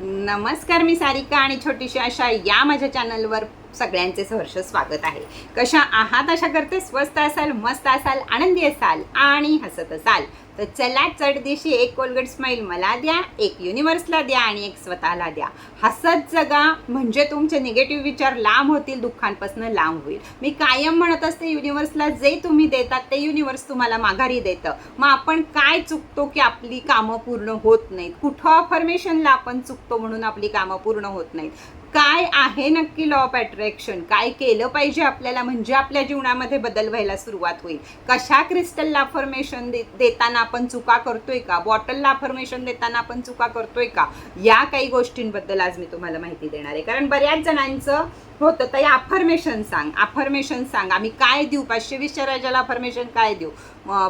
नमस्कार मी सारिका आणि छोटीशी अशा या माझ्या चॅनलवर सगळ्यांचे सहर्ष स्वागत आहे. कशा आहात? अशा करते स्वस्त असाल मस्त असाल आनंदी असाल आणि हसत असाल. तर चला चढदिशी एक कोलगेट स्माईल मला द्या एक युनिव्हर्सला द्या आणि एक स्वतःला द्या. हसत जगा म्हणजे तुमचे निगेटिव्ह विचार लांब होतील दुःखांपासून लांब होईल. मी कायम म्हणत असते युनिव्हर्सला जे तुम्ही देतात ते युनिव्हर्स तुम्हाला माघारी देतं. मग आपण काय चुकतो की आपली कामं पूर्ण होत नाहीत? कुठं अफर्मेशनला आपण चुकतो म्हणून आपली कामं पूर्ण होत नाहीत? काय आहे नक्की लॉ ऑफ अट्रॅक्शन काय केलं पाहिजे आपल्याला? म्हणजे आपल्या जीवनामध्ये बदल व्हायला सुरुवात होईल. कशा क्रिस्टलला फॉर्मेशन दे देताना आपण चुका करतोय का? बॉटलला अफर्मेशन देताना आपण चुका करतोय का? या काही गोष्टींबद्दल आज मी तुम्हाला माहिती देणार आहे. कारण बऱ्याच जणांचं होतं तर अफर्मेशन सांग. अफर्मेशन सांग. आम्ही काय देऊ? पाचशे वीसच्या राजाला अफर्मेशन काय देऊ?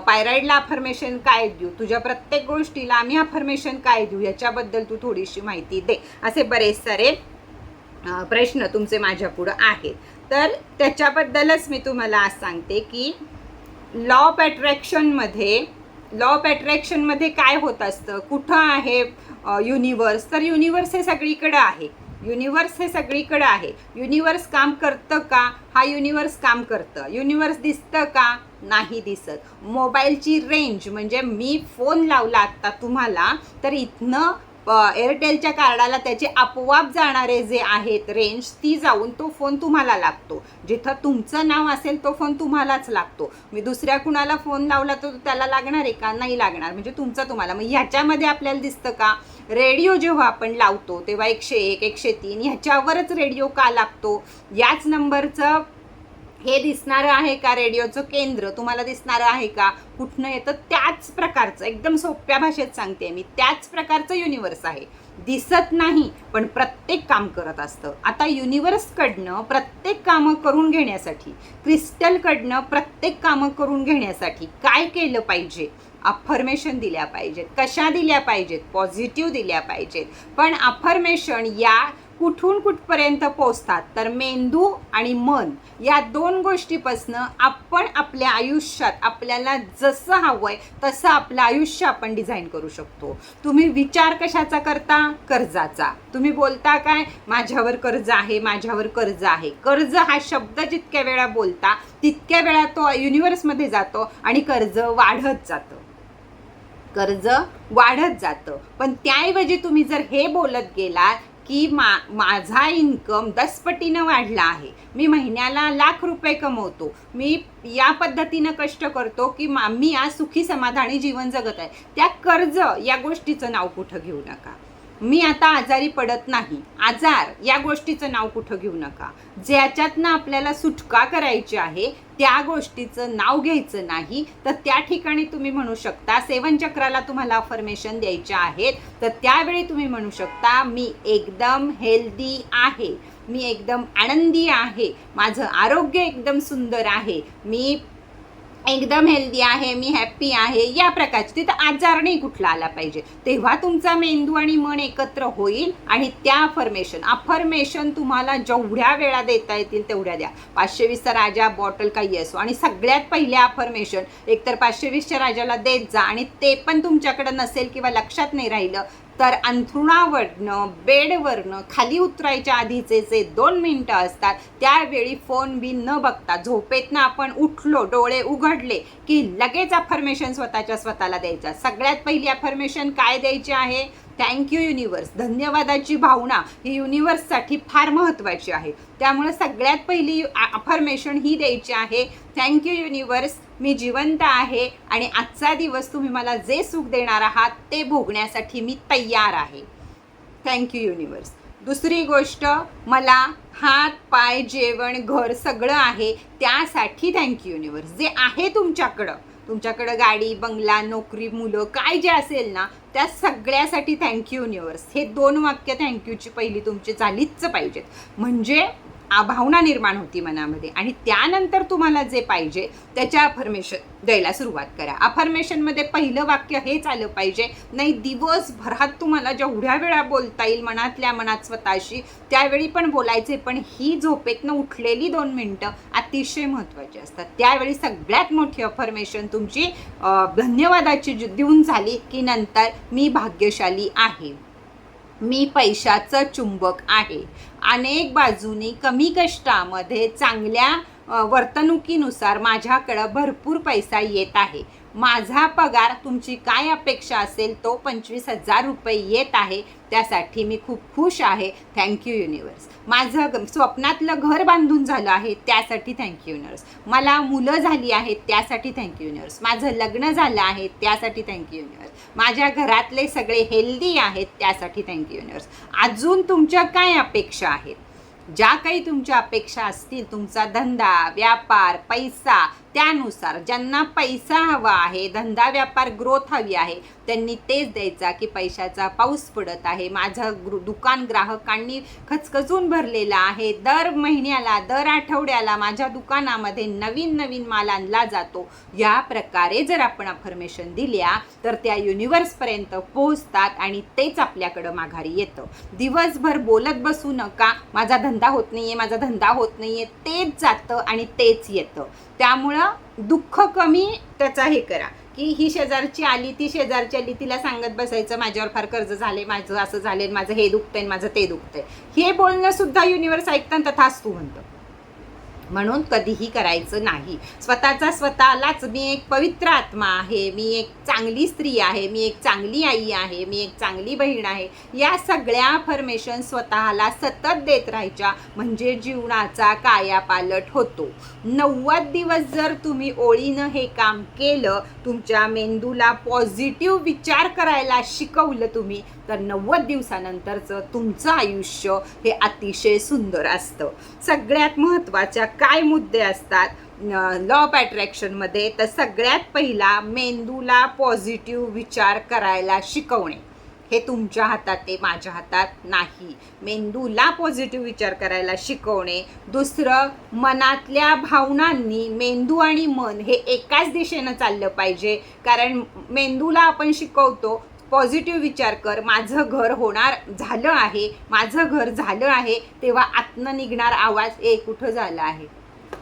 पायराईडला अफर्मेशन काय देऊ? तुझ्या प्रत्येक गोष्टीला आम्ही अफर्मेशन काय देऊ? याच्याबद्दल तू थोडीशी माहिती दे. असे बरेच सारे प्रश्न तुमचे माझ्या पुढं आहेत. तर त्याच्याबद्दलच मी तुम्हाला आज सांगते की लॉ ऑफ अट्रॅक्शनमध्ये लॉ ऑफ अट्रॅक्शनमध्ये काय होत असतं? कुठं आहे युनिवर्स तर युनिवर्स हे सगळीकडं आहे. युनिवर्स हे सगळीकडं आहे. युनिवर्स काम करतं का? हा युनिवर्स काम करतं. युनिवर्स दिसतं का? नाही दिसत. मोबाईलची रेंज म्हणजे मी फोन लावला आत्ता तुम्हाला तर इथनं एअरटेलच्या कार्डाला त्याचे आपोआप जाणारे जे आहेत रेंज ती जाऊन तो फोन तुम्हाला लागतो. जिथं तुमचं नाव असेल तो फोन तुम्हालाच लागतो. मी दुसऱ्या कुणाला फोन लावला तर त्याला लागणार आहे का? नाही लागणार. म्हणजे तुमचा तुम्हाला. मग ह्याच्यामध्ये आपल्याला दिसतं का? रेडिओ जेव्हा आपण लावतो तेव्हा एकशे एक एकशे तीन ह्याच्यावरच रेडिओ का लागतो? याच नंबरचं हे दिसणारं आहे का रेडिओचं केंद्र? तुम्हाला दिसणारं आहे का? कुठनं येतं? त्याच प्रकारचं एकदम सोप्या भाषेत सांगते मी त्याच प्रकारचं युनिवर्स आहे. दिसत नाही पण प्रत्येक काम करत असतं. आता युनिवर्सकडनं प्रत्येक कामं करून घेण्यासाठी क्रिस्टलकडनं प्रत्येक कामं करून घेण्यासाठी काय केलं पाहिजे? अफर्मेशन दिल्या पाहिजेत. कशा दिल्या पाहिजेत? पॉझिटिव्ह दिल्या पाहिजेत. पण अफर्मेशन या कुठून कुठपर्यंत पोचतात तर मेंदू आणि मन या दोन गोष्टीपासनं आपण आपल्या आयुष्यात आपल्याला जसं हवंय तसं आपलं आयुष्य आपण डिझाईन करू शकतो. तुम्ही विचार कशाचा करता? कर्जाचा. तुम्ही बोलता काय? माझ्यावर कर्ज आहे माझ्यावर कर्ज आहे. कर्ज हा शब्द जितक्या वेळा बोलता तितक्या वेळा तो युनिव्हर्समध्ये जातो आणि कर्ज वाढत जातं. कर्ज वाढत जातं. पण त्याऐवजी तुम्ही जर हे बोलत गेलात की मा माझा इन्कम दसपटीनं वाढला आहे. मी महिन्याला लाख रुपये कमवतो. मी या पद्धतीनं कष्ट करतो की मा मी आज सुखी समाधानी जीवन जगत आहे. त्या कर्ज या गोष्टीचं नाव कुठं घेऊ नका. मी आता आजारी पडत नाही. आजार या गोष्टीचं नाव कुठं घेऊ नका. ज्याच्यातनं आपल्याला सुटका करायची आहे त्या गोष्टीचं नाव घ्यायचं नाही. तर त्या ठिकाणी तुम्ही म्हणू शकता सेवन चक्राला तुम्हाला अफर्मेशन द्यायचे आहेत. तर त्यावेळी तुम्ही म्हणू शकता मी एकदम हेल्दी आहे. मी एकदम आनंदी आहे. माझं आरोग्य एकदम सुंदर आहे. मी एकदम हेल्दी आहे मी हॅप्पी आहे या प्रकारची. तिथं आजार नाही कुठला आला पाहिजे? तेव्हा तुमचा मेंदू आणि मन एकत्र होईल आणि त्या अफर्मेशन अफर्मेशन तुम्हाला जेवढ्या वेळा देता येतील तेवढ्या द्या. पाचशे वीसचा राजा बॉटल काही असो. आणि सगळ्यात पहिले अफर्मेशन एकतर पाचशे वीसच्या राजाला देत जा आणि ते पण तुमच्याकडं नसेल किंवा लक्षात नाही राहिलं तर अंथरुणावरनं बेडवरनं खाली उतरायच्या आधीचे जे दोन मिनटं असतात त्यावेळी फोन बी न बघता झोपेतनं आपण उठलो डोळे उघडले की लगेच अफर्मेशन स्वतःच्या स्वतःला द्यायचा. सगळ्यात पहिली अफर्मेशन काय द्यायची आहे? थँक्यू युनिवर्स धन्यवादाची भावना ही युनिवर्ससाठी फार महत्त्वाची आहे. त्यामुळे सगळ्यात पहिली अफर्मेशन ही द्यायची आहे थँक्यू युनिवर्स मी जिवंत आहे आणि आजचा दिवस तुम्ही मला जे सुख देणार आहात ते भोगण्यासाठी मी तयार आहे. थँक्यू युनिवर्स दुसरी गोष्ट मला हात पाय जेवण घर सगळं आहे त्यासाठी थँक्यू युनिवर्स जे आहे तुमच्याकडं तुमच्याकडं गाडी बंगला नोकरी मुलं काय जे असेल ना त्या सगळ्यासाठी थँक्यू युनिवर्स हे दोन वाक्य थँक्यूची पहिली तुमची झालीच पाहिजेत. म्हणजे भावना निर्माण होती मनामध्ये. आणि त्यानंतर तुम्हाला जे पाहिजे त्याच्या अफर्मेशन द्यायला सुरुवात करा. अफर्मेशनमध्ये पहिलं वाक्य हेच आलं पाहिजे नाही दिवसभरात तुम्हाला जेवढ्या वेळा बोलता येईल मनातल्या मनात स्वतःशी त्यावेळी पण बोलायचे पण ही झोपेतनं उठलेली दोन मिनटं अतिशय महत्त्वाची असतात. त्यावेळी सगळ्यात मोठी अफर्मेशन तुमची धन्यवादाची देऊन झाली की नंतर मी भाग्यशाली आहे. मी पैशाचं चुंबक आहे. अनेक बाजूनी कमी कष्टामध्ये चांगल्या वर्तणुकीनुसार माझ्याकडं भरपूर पैसा येत आहे. माझा पगार तुमची काय अपेक्षा असेल तो पंचवीस हजार रुपये येत आहे. त्यासाठी मी खूप खुश आहे. थँक्यू युनिवर्स माझं ग- स्वप्नातलं घर बांधून झालं आहे त्यासाठी थँक्यू युनिवर्स मला मुलं झाली आहेत त्यासाठी थँक्यू युनिवर्स माझं लग्न झालं आहे त्यासाठी थँक्यू युनिवर्स माझ्या घरातले सगळे हेल्दी आहेत त्यासाठी थँक्यू युनिवर्स अजून तुमच्या काय अपेक्षा आहेत? ज्या काही तुमच्या अपेक्षा असतील तुमचा धंदा व्यापार पैसा त्यानुसार ज्यांना पैसा हवा आहे धंदा व्यापार ग्रोथ हवी आहे त्यांनी तेच द्यायचा की पैशाचा पाऊस पडत आहे. माझं ग्रु दुकान ग्राहकांनी खचखचून भरलेलं आहे. दर महिन्याला दर आठवड्याला माझ्या दुकानामध्ये नवीन नवीन माल आणला जातो. या प्रकारे जर आपण अफर्मेशन दिल्या तर त्या युनिवर्सपर्यंत पोहोचतात आणि तेच आपल्याकडं माघारी येतं. दिवसभर बोलत बसू नका. माझा धंदा होत नाही आहे माझा धंदा होत नाही आहे तेच जातं आणि तेच येतं. त्यामुळं दुःख कमी त्याचा हे करा. की ही शेजारची आली ती शेजारची आली तिला सांगत बसायचं माझ्यावर फार कर्ज झाले माझं असं झाले माझं हे दुखतंय माझं ते दुखतंय. हे बोलणं सुद्धा युनिवर्स ऐकताना तथाच तू म्हणतं. म्हणून कधीही करायचं नाही. स्वतःचा स्वतःलाच मी एक पवित्र आत्मा आहे मी एक चांगली स्त्री आहे मी एक चांगली आई आहे मी एक चांगली बहीण आहे. या सगळ्या फर्मेशन स्वतःला सतत देत राहायच्या म्हणजे जीवनाचा कायापालट होतो. नव्वद दिवस जर तुम्ही ओळीनं हे काम केलं तुमच्या मेंदूला पॉझिटिव्ह विचार करायला शिकवलं तुम्ही तर नव्वद दिवसानंतरचं तुमचं आयुष्य हे अतिशय सुंदर असतं. सगळ्यात महत्त्वाच्या काय मुद्दे असतात? लॉ ऑफ अट्रॅक्शनमध्ये तर सगळ्यात पहिला मेंदूला पॉझिटिव्ह विचार करायला शिकवणे. हे तुमच्या हातात ते माझ्या हातात नाही. मेंदूला पॉझिटिव्ह विचार करायला शिकवणे. दुसरं मनातल्या भावनांनी मेंदू आणि मन हे एकाच दिशेनं चाललं पाहिजे. कारण मेंदूला आपण शिकवतो पॉझिटिव्ह विचार कर माझं घर होणार झालं आहे माझं घर झालं आहे तेव्हा आतनं निघणार आवाज ए कुठं झाला आहे?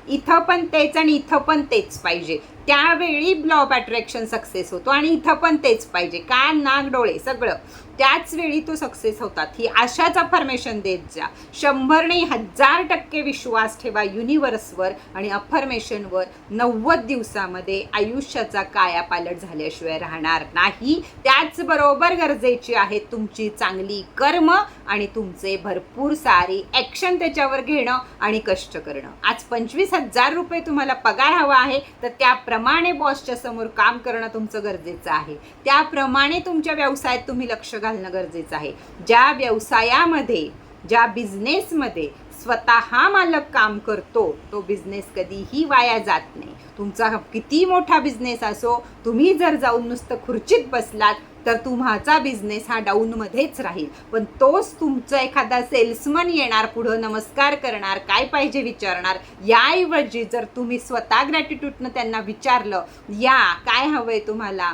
इथं पण तेच आणि इथं पण तेच पाहिजे. त्यावेळी लॉ ऑफ अट्रॅक्शन सक्सेस होतो आणि इथं पण तेच पाहिजे. कान नाक डोळे सगळं. त्याच वेळी तो सक्सेस होतात ही अशाच अफर्मेशन देत जा. शंभर नाही हजार टक्के विश्वास ठेवा युनिवर्सवर आणि अफर्मेशनवर नव्वद दिवसामध्ये आयुष्याचा कायापालट झाल्याशिवाय राहणार नाही. त्याचबरोबर गरजेची आहे तुमची चांगली कर्म आणि तुमचे भरपूर सारी ॲक्शन त्याच्यावर घेणं आणि कष्ट करणं. आज पंचवीस हजार रुपये तुम्हाला पगार हवा आहे तर त्याप्रमाणे बॉसच्या समोर काम करणं तुमचं गरजेचं आहे. त्याप्रमाणे तुमच्या व्यवसायात तुम्ही लक्ष घालणं गरजेचं आहे. ज्या व्यवसायामध्ये ज्या बिझनेसमध्ये स्वतः मालक काम करतो तो बिझनेस कधीही वाया जात नाही. तुमचा किती मोठा बिझनेस असो तुम्ही जर जाऊन नुसतं खुर्चीत बसलात तर तुम्हाचा बिझनेस हा डाऊनमध्येच राहील. पण तोच तुमचा एखादा सेल्समन येणार पुढं नमस्कार करणार काय पाहिजे विचारणार याऐवजी जर तुम्ही स्वतः ग्रॅटिट्यूडनं त्यांना विचारलं या काय हवं आहे तुम्हाला?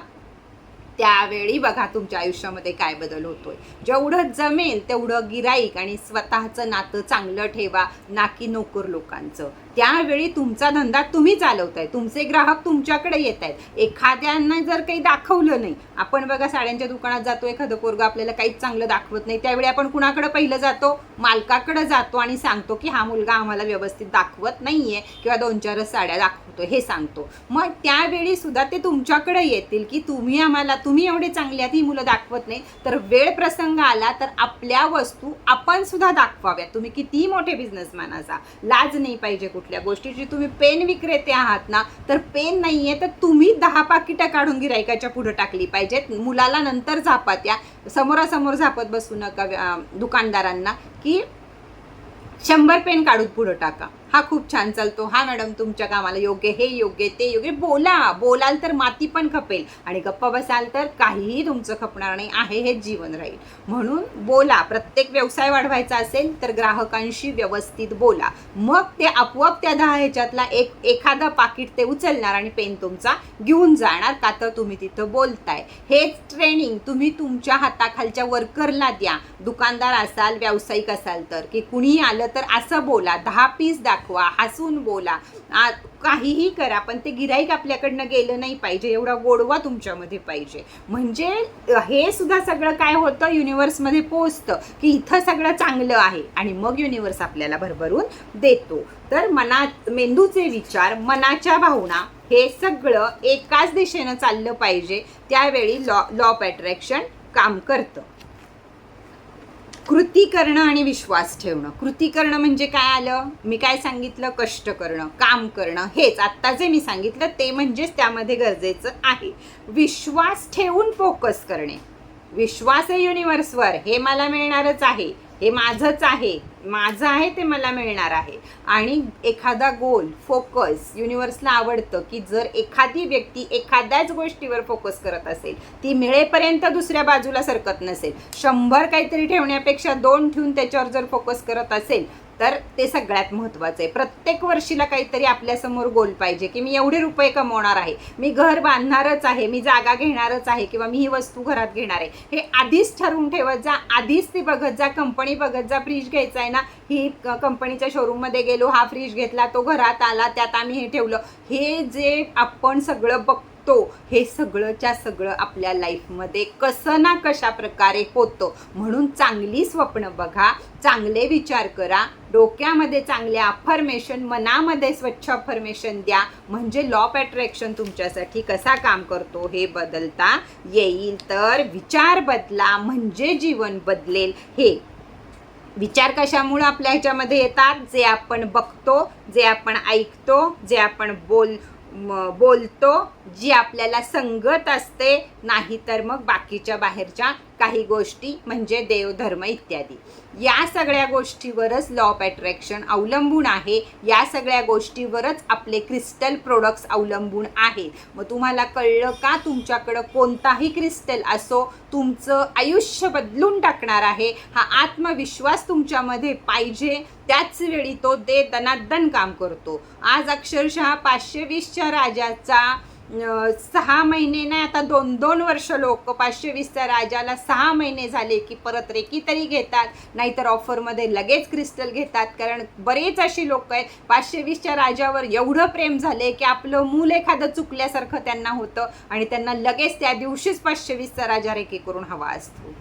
त्यावेळी बघा तुमच्या आयुष्यामध्ये काय बदल होतोय. जेवढं जमेल तेवढं गिराईक आणि स्वतःचं नातं चांगलं ठेवा ना की नोकर लोकांचं. त्यावेळी तुमचा धंदा तुम्ही चालवताय. तुमचे ग्राहक तुमच्याकडे येत आहेत एखाद्यांना जर काही दाखवलं नाही आपण बघा साड्यांच्या दुकानात जातो एखादं पोरगं आपल्याला काहीच चांगलं दाखवत नाही त्यावेळी आपण कुणाकडे पहिलं जातो? मालकाकडे जातो आणि सांगतो की हा मुलगा आम्हाला व्यवस्थित दाखवत नाहीये किंवा दोन चारच साड्या दाखवतो हे सांगतो. मग त्यावेळी सुद्धा ते तुमच्याकडे येतील की तुम्ही आम्हाला तुम्ही एवढे चांगले आहात ही मुलं दाखवत नाही. तर वेळ प्रसंग आला तर आपल्या वस्तू आपण सुद्धा दाखवाव्यात. तुम्ही कितीही मोठे बिझनेसमॅन असा लाज नाही पाहिजे कुठे. कुठल्या गोष्टीची तुम्ही पेन विक्रेते आहात ना तर पेन नाहीये तर तुम्ही दहा पाकिटं काढून गिरायकाच्या पुढे टाकली पाहिजेत. मुलाला नंतर झापात या समोरासमोर झापत बसू नका दुकानदारांना की शंभर पेन काढून पुढं टाका. हा खूप छान चालतो. हा मॅडम तुमच्या कामाला योग्य हे योग्य ते योग्य. बोला बोलाल तर माती पण खपेल आणि गप्पा बसाल तर काहीही तुमचं खपणार नाही. आहे हेच जीवन राहील. म्हणून बोला प्रत्येक व्यवसाय वाढवायचा असेल तर ग्राहकांशी व्यवस्थित बोला. मग ते आपोआप त्या दहा ह्याच्यातला एक एखादा पाकिट ते उचलणार आणि पेन तुमचा घेऊन जाणार का तर तुम्ही तिथं बोलताय. हेच ट्रेनिंग तुम्ही तुमच्या हाताखालच्या वर्करला द्या. दुकानदार असाल व्यावसायिक असाल तर. की कुणीही आलं तर असं बोला. दहा पीस दाखवा. दाखवा हसून बोला. आ, काहीही करा पण ते गिराईक आपल्याकडनं गेलं नाही पाहिजे. एवढा गोडवा तुमच्यामध्ये पाहिजे. म्हणजे हे सुद्धा सगळं काय होतं? युनिवर्समध्ये पोचतं की इथं सगळं चांगलं आहे आणि मग युनिवर्स आपल्याला भरभरून देतो. तर मनात मेंदूचे विचार मनाच्या भावना हे सगळं एकाच दिशेनं चाललं पाहिजे. त्यावेळी लॉ लॉ ऑफ अट्रॅक्शन काम करतं. कृती करणं आणि विश्वास ठेवणं. कृती करणं म्हणजे काय आलं? मी काय सांगितलं? कष्ट करणं काम करणं हेच. आत्ता जे मी सांगितलं ते म्हणजेच त्यामध्ये गरजेचं आहे. विश्वास ठेवून फोकस करणे. विश्वास आहे युनिव्हर्सवर हे मला मिळणारच आहे. हे माझंच आहे. माझं आहे ते मला मिळणार आहे. आणि एखादा गोल फोकस युनिवर्सला आवडतं की जर एखादी व्यक्ती एखाद्याच गोष्टीवर फोकस करत असेल ती मिळेपर्यंत दुसऱ्या बाजूला सरकत नसेल. शंभर काहीतरी ठेवण्यापेक्षा दोन ठेवून त्याच्यावर जर फोकस करत असेल तर ते सगळ्यात महत्त्वाचं आहे. प्रत्येक वर्षीला काहीतरी आपल्यासमोर गोल पाहिजे की मी एवढे रुपये कमवणार आहे मी घर बांधणारच आहे मी जागा घेणारच आहे किंवा मी ही वस्तू घरात घेणार आहे. हे आधीच ठरवून ठेवत जा आधीच ती बघत जा कंपनी बघत जा फ्रीज घ्यायचा आहे ना ही कंपनीच्या शोरूममध्ये गेलो हा फ्रीज घेतला तो घरात आला त्यात आम्ही हे ठेवलं. हे जे आपण सगळं शकतो. हे सगळंच्या सगळं आपल्या लाईफमध्ये कसं ना कशा प्रकारे होतं म्हणून चांगली स्वप्न बघा चांगले विचार करा डोक्यामध्ये चांगले अफर्मेशन मनामध्ये स्वच्छ अफर्मेशन द्या. म्हणजे लॉ ऑफ अट्रॅक्शन तुमच्यासाठी कसा काम करतो हे बदलता येईल. तर विचार बदला म्हणजे जीवन बदलेल. हे विचार कशामुळं आपल्या ह्याच्यामध्ये येतात? जे आपण बघतो जे आपण ऐकतो जे आपण बोल म- बोलतो जी आपल्याला संगत असते नाहीतर मग बाकीच्या बाहेरच्या काही गोष्टी म्हणजे देवधर्म इत्यादी. या सगळ्या गोष्टीवरच लॉ ऑफ अट्रॅक्शन अवलंबून आहे. या सगळ्या गोष्टीवरच आपले क्रिस्टल प्रोडक्ट्स अवलंबून आहेत. मग तुम्हाला कळलं का तुमच्याकडं कोणताही क्रिस्टल असो तुमचं आयुष्य बदलून टाकणार आहे. हा आत्मविश्वास तुमच्यामध्ये पाहिजे. त्याच वेळी तो दे दनादन काम करतो. आज अक्षरशः पाचशे वीसच्या राजाचा सहा महिने नाही आता दोन दोन वर्ष लोक पाचशे वीसच्या राजाला सहा महिने झाले की परत रेकी तरी घेतात नाहीतर ऑफरमध्ये लगेच क्रिस्टल घेतात. कारण बरेच अशी लोक आहेत पाचशे वीसच्या राजावर एवढं प्रेम झाले की आपलं मूल एखादं चुकल्यासारखं त्यांना होतं आणि त्यांना लगेच त्या दिवशीच पाचशे वीसचा राजा रेकी करून हवा असतो.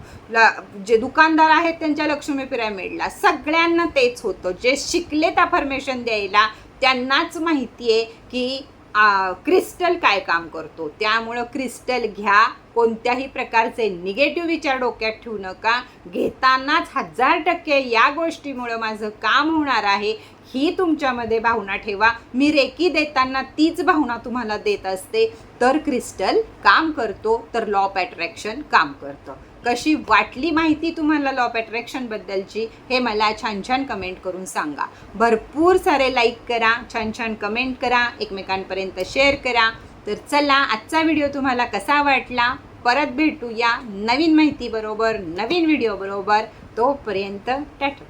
जे दुकानदार आहेत त्यांच्या लक्ष्मी पिरॅमिडला सगळ्यांना तेच होतं. जे शिकले त्या फर्मेशन द्यायला त्यांनाच माहिती आहे की क्रिस्टल काय काम करतो? त्यामुळं क्रिस्टल घ्या कोणत्याही प्रकारचे निगेटिव्ह विचार डोक्यात ठेवू नका. घेतानाच हजार टक्के या गोष्टीमुळं माझं काम होणार आहे. ही तुमच्यामध्ये भावना ठेवा. मी रेकी देताना तीच भावना तुम्हाला देत असते. तर क्रिस्टल काम करतो तर लॉ ऑफ अट्रॅक्शन काम करतं. कशी वाटली माहिती तुम्हाला लॉ ऑफ अट्रॅक्शनबद्दलची हे मला छान छान कमेंट करून सांगा. भरपूर सारे लाईक करा छान छान कमेंट करा एकमेकांपर्यंत शेअर करा. तर चला आजचा व्हिडिओ तुम्हाला कसा वाटला? परत भेटूया नवीन माहितीबरोबर नवीन व्हिडिओबरोबर तोपर्यंत टाटा